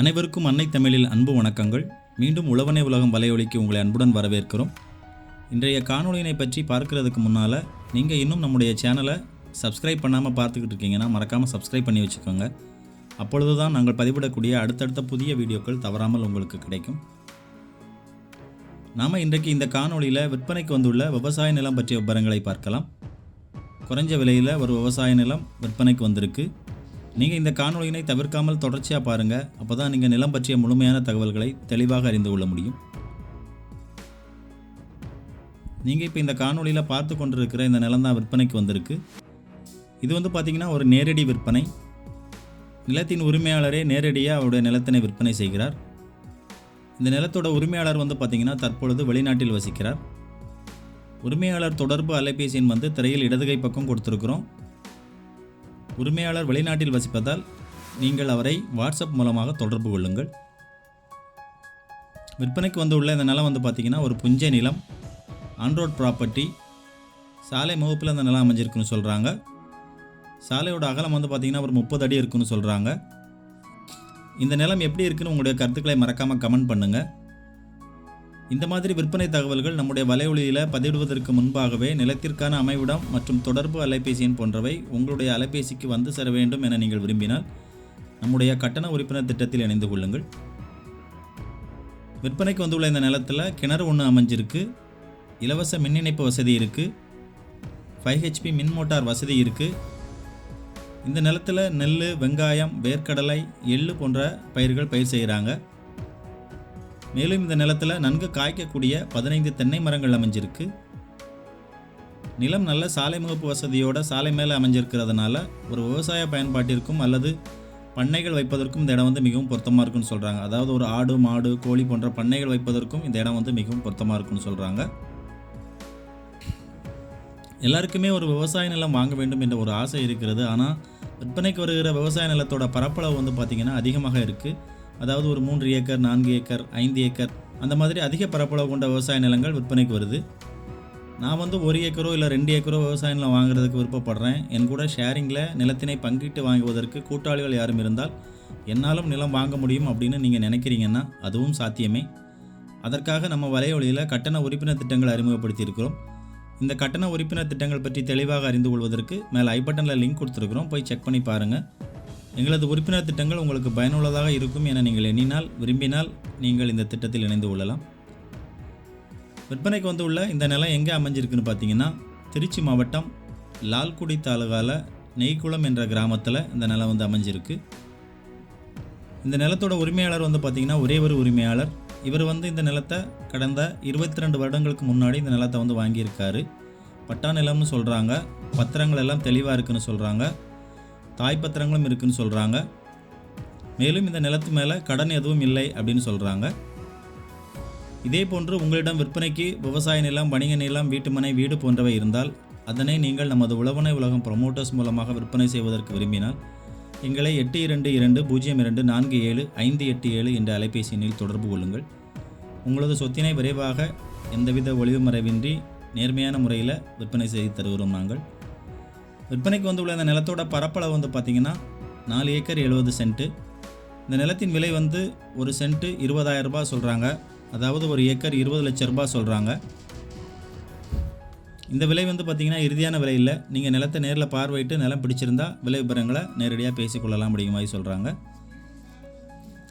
அனைவருக்கும் அன்னை தமிழில் அன்பு வணக்கங்கள். மீண்டும் உழவனை உலகம் வலையொலிக்கு உங்களை அன்புடன் வரவேற்கிறோம். இன்றைய காணொலியினை பற்றி பார்க்கறதுக்கு முன்னால் நீங்கள் இன்னும் நம்முடைய சேனலை சப்ஸ்கிரைப் பண்ணாமல் பார்த்துக்கிட்டு இருக்கீங்கன்னா மறக்காமல் சப்ஸ்கிரைப் பண்ணி வச்சுக்கோங்க. அப்பொழுது தான் நாங்கள் பதிவிடக்கூடிய அடுத்தடுத்த புதிய வீடியோக்கள் தவறாமல் உங்களுக்கு கிடைக்கும். நாம் இன்றைக்கு இந்த காணொளியில் விற்பனைக்கு வந்துள்ள விவசாய நிலம் பற்றிய விவரங்களை பார்க்கலாம். குறைஞ்ச விலையில் ஒரு விவசாய நிலம் விற்பனைக்கு வந்திருக்கு. நீங்கள் இந்த காணொலியினை தவிர்க்காமல் தொடர்ச்சியாக பாருங்கள் அப்போ தான் நீங்கள் நிலம் பற்றிய முழுமையான தகவல்களை தெளிவாக அறிந்து கொள்ள முடியும். நீங்கள் இப்போ இந்த காணொலியில் பார்த்து கொண்டிருக்கிற இந்த நிலம் தான் விற்பனைக்கு வந்திருக்கு. இது வந்து பார்த்திங்கன்னா ஒரு நேரடி விற்பனை. நிலத்தின் உரிமையாளரே நேரடியாக அவருடைய நிலத்தினை விற்பனை செய்கிறார். இந்த நிலத்தோட உரிமையாளர் வந்து பார்த்திங்கன்னா தற்பொழுது வெளிநாட்டில் வசிக்கிறார். உரிமையாளர் தொடர்பு அலைபேசி எண் வந்து திரையில் இடதுகை பக்கம் கொடுத்துருக்குறோம். உரிமையாளர் வெளிநாட்டில் வசிப்பதால் நீங்கள் அவரை வாட்ஸ்அப் மூலமாக தொடர்பு கொள்ளுங்கள். விற்பனைக்கு வந்துள்ள இந்த நிலம் வந்து பார்த்திங்கன்னா ஒரு புஞ்சை நிலம். ஆன்ரோட் ப்ராப்பர்ட்டி சாலை முகப்பில் இந்த நிலம் அமைஞ்சிருக்குன்னு சொல்கிறாங்க சாலையோட அகலம் வந்து பார்த்திங்கன்னா ஒரு முப்பது அடி இருக்குன்னு சொல்கிறாங்க இந்த நிலம் எப்படி இருக்குன்னு உங்களுடைய கருத்துக்களை மறக்காமல் கமெண்ட் பண்ணுங்கள் இந்த மாதிரி விற்பனை தகவல்கள் நம்முடைய வலையொலியில் பதிவிடுவதற்கு முன்பாகவே நிலத்திற்கான அமைவிடம் மற்றும் தொடர்பு அலைபேசி எண் போன்றவை உங்களுடைய அலைபேசிக்கு வந்து சேர வேண்டும் என நீங்கள் விரும்பினால் நம்முடைய கட்டண உறுப்பினர் திட்டத்தில் இணைந்து கொள்ளுங்கள். விற்பனைக்கு வந்துள்ள இந்த நிலத்தில் கிணறு ஒன்று அமைஞ்சிருக்கு. இலவச மின் இணைப்பு வசதி இருக்குது ஃபைவ் ஹெச்பி மின் மோட்டார் வசதி இருக்குது இந்த நிலத்தில் நெல் வெங்காயம் வேர்க்கடலை எள்ளு போன்ற பயிர்கள் பயிர் செய்கிறாங்க மேலும் இந்த நிலத்தில் நன்கு காய்க்கக்கூடிய பதினைந்து தென்னை மரங்கள் அமைஞ்சிருக்கு. நிலம் நல்ல சாலை முகப்பு வசதியோட சாலை மேலே அமைஞ்சிருக்கிறதுனால ஒரு விவசாய பயன்பாட்டிற்கும் அல்லது பண்ணைகள் வைப்பதற்கும் இந்த இடம் வந்து மிகவும் பொருத்தமாக இருக்குன்னு சொல்கிறாங்க அதாவது ஒரு ஆடு மாடு கோழி போன்ற பண்ணைகள் வைப்பதற்கும் இந்த இடம் வந்து மிகவும் பொருத்தமாக இருக்குன்னு சொல்கிறாங்க எல்லாருக்குமே ஒரு விவசாய நிலம் வாங்க வேண்டும் என்ற ஒரு ஆசை இருக்கிறது. ஆனால் விற்பனைக்கு வருகிற விவசாய நிலத்தோட பரப்பளவு வந்து பார்த்திங்கன்னா அதிகமாக இருக்குது அதாவது ஒரு மூன்று ஏக்கர் நான்கு ஏக்கர் ஐந்து ஏக்கர் அந்த மாதிரி அதிக பரப்பளவு கொண்ட விவசாய நிலங்கள் விற்பனைக்கு வருது. நான் வந்து ஒரு ஏக்கரோ இல்லை ரெண்டு ஏக்கரோ விவசாய நிலம் வாங்குறதுக்கு விருப்பப்படுறேன். என் கூட ஷேரிங்கில் நிலத்தினை பங்கிட்டு வாங்குவதற்கு கூட்டாளிகள் யாரும் இருந்தால் என்னாலும் நிலம் வாங்க முடியும் அப்படின்னு நீங்கள் நினைக்கிறீங்கன்னா அதுவும் சாத்தியமே. அதற்காக நம்ம வலையொலியில் கட்டண உறுப்பினர் திட்டங்களை அறிமுகப்படுத்தியிருக்கிறோம். இந்த கட்டண உறுப்பினர் திட்டங்கள் பற்றி தெளிவாக அறிந்து கொள்வதற்கு மேலே ஐ பட்டனில் லிங்க் கொடுத்துருக்குறோம். போய் செக் பண்ணி பாருங்கள் எங்களது உறுப்பினர் திட்டங்கள் உங்களுக்கு பயனுள்ளதாக இருக்கும் என நீங்கள் எண்ணினால் விரும்பினால் நீங்கள் இந்த திட்டத்தில் இணைந்து கொள்ளலாம். விற்பனைக்கு வந்து உள்ள இந்த நிலம் எங்கே அமைஞ்சிருக்குன்னு பார்த்தீங்கன்னா திருச்சி மாவட்டம் லால்குடி தாலுகாவில் நெய்க்குளம் என்ற கிராமத்தில் இந்த நிலம் வந்து அமைஞ்சிருக்கு. இந்த நிலத்தோட உரிமையாளர் வந்து பார்த்திங்கன்னா ஒரே ஒரு உரிமையாளர். இவர் வந்து இந்த நிலத்தை கடந்த இருபத்தி ரெண்டு வருடங்களுக்கு முன்னாடி இந்த நிலத்தை வந்து வாங்கியிருக்காரு. பட்டா நிலம்னு சொல்கிறாங்க பத்திரங்கள் எல்லாம் தெளிவாக இருக்குன்னு சொல்கிறாங்க தாய் பத்திரங்களும் இருக்குன்னு சொல்கிறாங்க மேலும் இந்த நிலத்து மேலே கடன் எதுவும் இல்லை அப்படின்னு சொல்கிறாங்க இதே போன்று உங்களிடம் விற்பனைக்கு விவசாய நிலம் வணிக நிலம் வீட்டுமனை வீடு போன்றவை இருந்தால் அதனை நீங்கள் நமது உழவனை உலகம் ப்ரொமோட்டர்ஸ் மூலமாக விற்பனை செய்வதற்கு விரும்பினால் எங்களை எட்டு இரண்டு இரண்டு பூஜ்ஜியம் இரண்டு நான்கு ஏழு ஐந்து எட்டு ஏழு என்ற அலைபேசி எண்ணில் தொடர்பு கொள்ளுங்கள். உங்களது சொத்தினை விரைவாக எந்தவித ஒளிவு மறைவின்றி நேர்மையான முறையில் விற்பனை செய்து தருகிறோம் நாங்கள். விற்பனைக்கு வந்துள்ள இந்த நிலத்தோட பரப்பளவு வந்து பார்த்திங்கன்னா நாலு ஏக்கர் எழுபது சென்ட்டு. இந்த நிலத்தின் விலை வந்து ஒரு சென்ட்டு இருபதாயிரம் ரூபாய் சொல்கிறாங்க அதாவது ஒரு ஏக்கர் இருபது லட்ச ரூபாய் சொல்கிறாங்க இந்த விலை வந்து பார்த்திங்கன்னா இறுதியான விலை இல்லை. நீங்கள் நிலத்தை நேரில் பார்வையிட்டு நிலம் பிடிச்சிருந்தா விலை விபரங்களை நேரடியாக பேசிக்கொள்ளலாம் அப்படிங்கிற மாதிரி சொல்கிறாங்க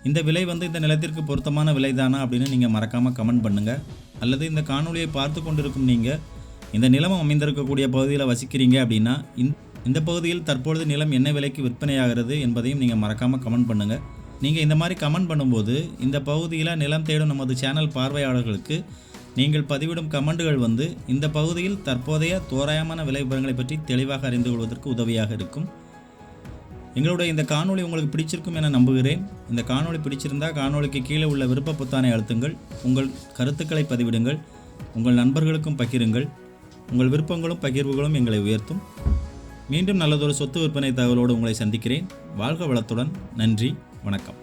இந்த விலை வந்து இந்த நிலத்திற்கு பொருத்தமான விலை தானா அப்படின்னு நீங்கள் மறக்காமல் கமெண்ட் பண்ணுங்கள் அல்லது இந்த காணொலியை பார்த்து கொண்டிருக்கும் நீங்கள் இந்த நிலம் அமைந்திருக்கக்கூடிய பகுதியில் வசிக்கிறீங்க அப்படின்னா இந்த இந்த பகுதியில் தற்பொழுது நிலம் என்ன விலைக்கு விற்பனையாகிறது என்பதையும் நீங்கள் மறக்காமல் கமெண்ட் பண்ணுங்கள் நீங்கள் இந்த மாதிரி கமெண்ட் பண்ணும்போது இந்த பகுதியில் நிலம் தேடும் நமது சேனல் பார்வையாளர்களுக்கு நீங்கள் பதிவிடும் கமெண்டுகள் வந்து இந்த பகுதியில் தற்போதைய தோராயமான விலை விவரங்களை பற்றி தெளிவாக அறிந்து கொள்வதற்கு உதவியாக இருக்கும். எங்களுடைய இந்த காணொளி உங்களுக்கு பிடிச்சிருக்கும் என நம்புகிறேன். இந்த காணொளி பிடிச்சிருந்தால் காணொளிக்கு கீழே உள்ள விருப்ப பொத்தானை அழுத்துங்கள். உங்கள் கருத்துக்களை பதிவிடுங்கள். உங்கள் நண்பர்களுக்கும் பகிருங்கள். உங்கள் விருப்பங்களும் பகிர்வுகளும் எங்களை உயர்த்தும். மீண்டும் நல்லதொரு சொத்து விற்பனை தகவலோடு உங்களை சந்திக்கிறேன். வாழ்க வளத்துடன். நன்றி. வணக்கம்.